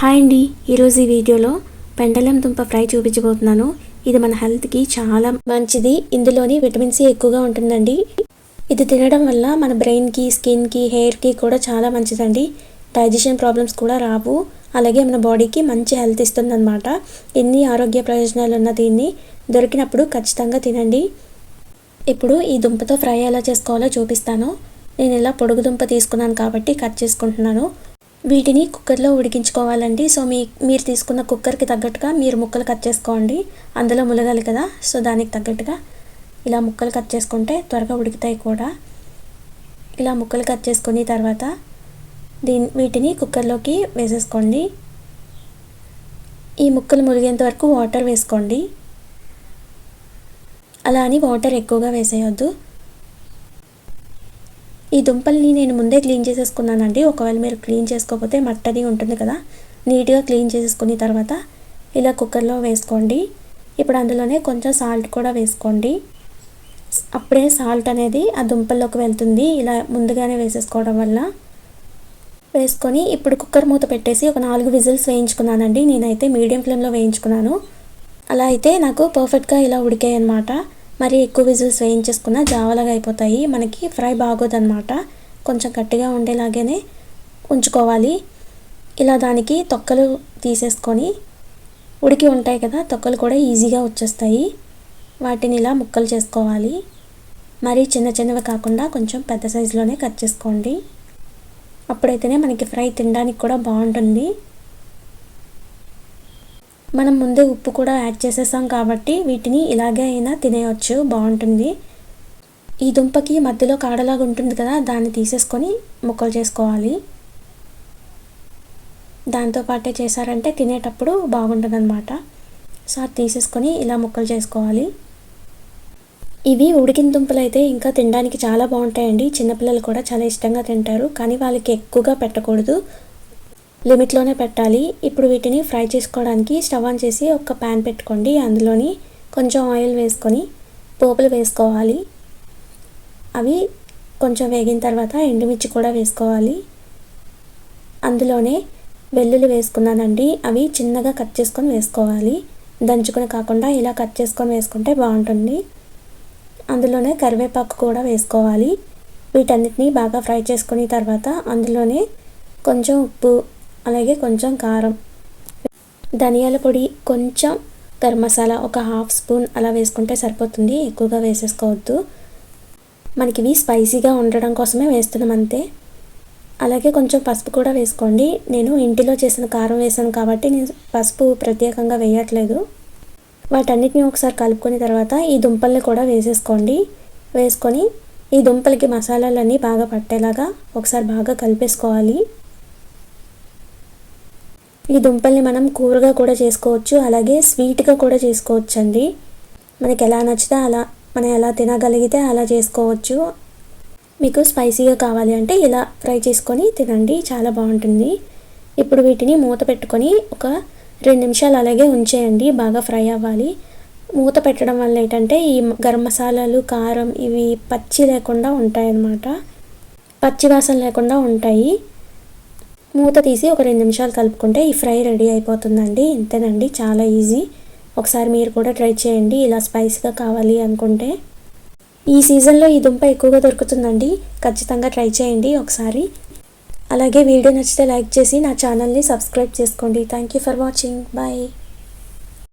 Hi అండి. ఈరోజు ఈ వీడియోలో పెండలం దుంప ఫ్రై చూపించబోతున్నాను. ఇది మన హెల్త్కి చాలా మంచిది. ఇందులోని విటమిన్ సి ఎక్కువగా ఉంటుందండి. ఇది తినడం వల్ల మన బ్రెయిన్కి స్కిన్కి హెయిర్కి కూడా చాలా మంచిదండి. డైజెషన్ ప్రాబ్లమ్స్ కూడా రావు. అలాగే మన బాడీకి మంచి హెల్త్ ఇస్తుందన్నమాట. ఎన్ని ఆరోగ్య ప్రయోజనాలు ఉన్న దీన్ని దొరికినప్పుడు ఖచ్చితంగా తినండి. ఇప్పుడు ఈ దుంపతో ఫ్రై ఎలా చేసుకోవాలో చూపిస్తాను. నేను ఇలా పొడుగు దుంప తీసుకున్నాను కాబట్టి కట్ చేసుకుంటున్నాను. వీటిని కుక్కర్లో ఉడికించుకోవాలండి. సో మీ మీరు తీసుకున్న కుక్కర్కి తగ్గట్టుగా మీరు ముక్కలు కట్ చేసుకోండి. అందులో ములగాలి కదా సో దానికి తగ్గట్టుగా ఇలా ముక్కలు కట్ చేసుకుంటే త్వరగా ఉడుకుతాయి కూడా. ఇలా ముక్కలు కట్ చేసుకుని తర్వాత దీని వీటిని కుక్కర్లోకి వేసేసుకోండి. ఈ ముక్కలు ములిగేంత వరకు వాటర్ వేసుకోండి. అలా అని వాటర్ ఎక్కువగా వేసేయొద్దు. ఈ దుంపల్ని నేను ముందే క్లీన్ చేసేసుకున్నానండి. ఒకవేళ మీరు క్లీన్ చేసుకోకపోతే మట్టది ఉంటుంది కదా. నీట్గా క్లీన్ చేసేసుకున్న తర్వాత ఇలా కుక్కర్లో వేసుకోండి. ఇప్పుడు అందులోనే కొంచెం సాల్ట్ కూడా వేసుకోండి. అప్పుడే సాల్ట్ అనేది ఆ దుంపల్లోకి వెళ్తుంది. ఇలా ముందుగానే వేసేసుకోవడం వల్ల వేసుకొని ఇప్పుడు కుక్కర్ మూత పెట్టేసి ఒక నాలుగు విజిల్స్ వేయించుకున్నానండి. నేనైతే మీడియం ఫ్లేమ్లో వేయించుకున్నాను. అలా అయితే నాకు పర్ఫెక్ట్గా ఇలా ఉడికాయి అనమాట మరి ఎక్కువ విజిల్స్ వేయించేసుకున్న జావలాగా అయిపోతాయి. మనకి ఫ్రై బాగోదన్నమాట. కొంచెం గట్టిగా ఉండేలాగానే ఉంచుకోవాలి. ఇలా దానికి తొక్కలు తీసేసుకొని ఉడికి ఉంటాయి కదా తొక్కలు కూడా ఈజీగా వచ్చేస్తాయి. వాటిని ఇలా ముక్కలు చేసుకోవాలి. మరి చిన్న చిన్నవి కాకుండా కొంచెం పెద్ద సైజులోనే కట్ చేసుకోండి. అప్పుడైతేనే మనకి ఫ్రై తినడానికి కూడా బాగుంటుంది. మనం ముందే ఉప్పు కూడా యాడ్ చేసేసాం కాబట్టి వీటిని ఇలాగే అయినా తినేయచ్చు. బాగుంటుంది. ఈ దుంపకి మధ్యలో కాడలాగా ఉంటుంది కదా దాన్ని తీసేసుకొని ముక్కలు చేసుకోవాలి. దాంతో పాటే చేశారంటే తినేటప్పుడు బాగుంటుంది అనమాట సో అది తీసేసుకొని ఇలా ముక్కలు చేసుకోవాలి. ఇవి ఉడికిన దుంపలు అయితే ఇంకా తినడానికి చాలా బాగుంటాయండి. చిన్నపిల్లలు కూడా చాలా ఇష్టంగా తింటారు. కానీ వాళ్ళకి ఎక్కువగా పెట్టకూడదు. లిమిట్లోనే పెట్టాలి. ఇప్పుడు వీటిని ఫ్రై చేసుకోవడానికి స్టవ్ ఆన్ చేసి ఒక ప్యాన్ పెట్టుకోండి. అందులోని కొంచెం ఆయిల్ వేసుకొని పోపులు వేసుకోవాలి. అవి కొంచెం వేగిన తర్వాత ఎండుమిర్చి కూడా వేసుకోవాలి. అందులోనే వెల్లుల్లి వేసుకున్నానండి. అవి చిన్నగా కట్ చేసుకొని వేసుకోవాలి. దంచుకొని కాకుండా ఇలా కట్ చేసుకొని వేసుకుంటే బాగుంటుంది. అందులోనే కరివేపాకు కూడా వేసుకోవాలి. వీటన్నిటిని బాగా ఫ్రై చేసుకుని తర్వాత అందులోనే కొంచెం ఉప్పు అలాగే కొంచెం కారం. ధనియాల పొడి కొంచెం గరం మసాలా ఒక హాఫ్ స్పూన్ అలా వేసుకుంటే సరిపోతుంది. ఎక్కువగా వేసేసుకోవద్దు. మనకి ఇవి స్పైసీగా ఉండడం కోసమే వేస్తున్నాం అంతే. అలాగే కొంచెం పసుపు కూడా వేసుకోండి. నేను ఇంటిలో చేసిన కారం వేసాను కాబట్టి నేను పసుపు ప్రత్యేకంగా వేయట్లేదు. వాటన్నిటిని ఒకసారి కలుపుకున్న తర్వాత ఈ దుంపల్ని కూడా వేసేసుకోండి. వేసుకొని ఈ దుంపలకి మసాలాలన్నీ బాగా పట్టేలాగా ఒకసారి బాగా కలిపేసుకోవాలి. ఈ దుంపల్ని మనం కూరగా కూడా చేసుకోవచ్చు అలాగే స్వీట్గా కూడా చేసుకోవచ్చు అండి మనకి ఎలా నచ్చితే అలా మనం ఎలా తినగలిగితే అలా చేసుకోవచ్చు. మీకు స్పైసీగా కావాలి అంటే ఇలా ఫ్రై చేసుకొని తినండి చాలా బాగుంటుంది. ఇప్పుడు వీటిని మూత పెట్టుకొని ఒక రెండు నిమిషాలు అలాగే ఉంచేయండి బాగా ఫ్రై అవ్వాలి. మూత పెట్టడం వల్ల ఏంటంటే ఈ గరం మసాలాలు కారం ఇవి పచ్చి లేకుండా ఉంటాయి అన్నమాట పచ్చి వాసన లేకుండా ఉంటాయి. మూత తీసి ఒక రెండు నిమిషాలు కలుపుకుంటే ఈ ఫ్రై రెడీ అయిపోతుందండి. ఇంతేనండి చాలా ఈజీ. ఒకసారి మీరు కూడా ట్రై చేయండి ఇలా స్పైస్గా కావాలి అనుకుంటే. ఈ సీజన్లో ఈ దుంప ఎక్కువగా దొరుకుతుందండి. ఖచ్చితంగా ట్రై చేయండి ఒకసారి. అలాగే వీడియో నచ్చితే లైక్ చేసి నా ఛానల్ని సబ్స్క్రైబ్ చేసుకోండి. Thank you for watching. Bye.